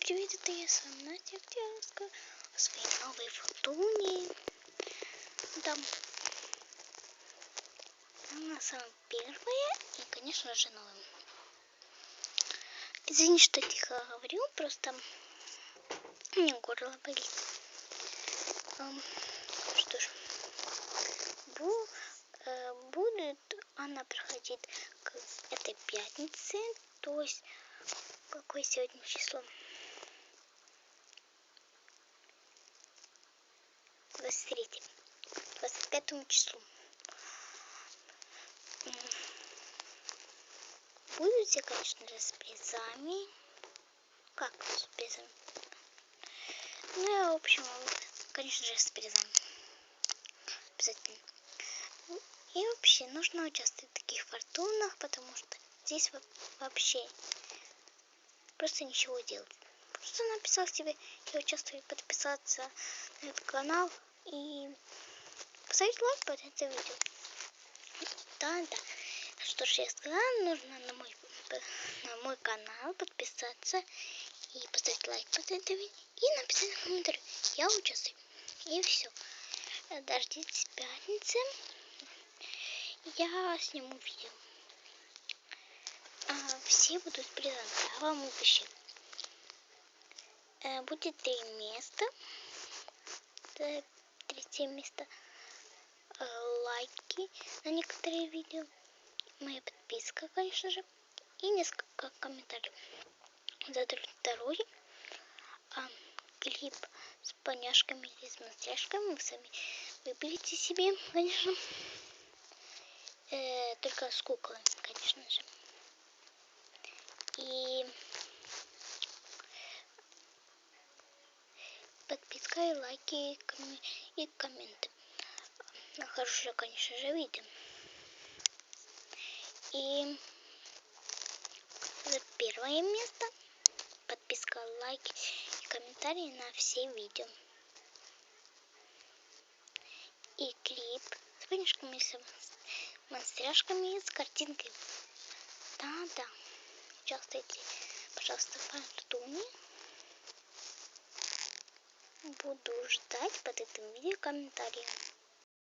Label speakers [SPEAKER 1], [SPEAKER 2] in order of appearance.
[SPEAKER 1] Привет, это я сам Настя Октябрьская о своей новой фортуне. Там она самая первая и, конечно же, новая. Извини, что тихо говорю, просто меня горло болит. Эм, что ж, бу, э, будет она проходить к этой пятнице, то есть какое сегодня число? 23 25 числу. Будут все конечно же с призами как с призами ну в общем конечно же с призами обязательно. И вообще нужно участвовать в таких фортунах потому что здесь вообще просто ничего делать. Просто написал себе я участвую подписаться на этот канал и поставить лайк под это видео. Да, да. Что ж я сказала, нужно на мой, на мой канал подписаться и поставить лайк под это видео и написать комментарий. Я участвую. И все. Дождитесь пятницы. Я сниму видео. А, все будут призом. Я вам обещаю. Э, будет три места третье место э, лайки на некоторые видео, моя подписка, конечно же, и несколько комментариев. За второй а, клип с поняшками или с монстряшками вы сами выберите себе, конечно. Э, только с куклами, конечно же. И и лайки и комменты. Хорошее, конечно же, видео. И за первое место подписка, лайки и комментарии на все видео. И клип с вынешками, с монстряшками, с картинкой. Да-да. Участвуйте, пожалуйста, в фортуне буду ждать под этим видео комментарии.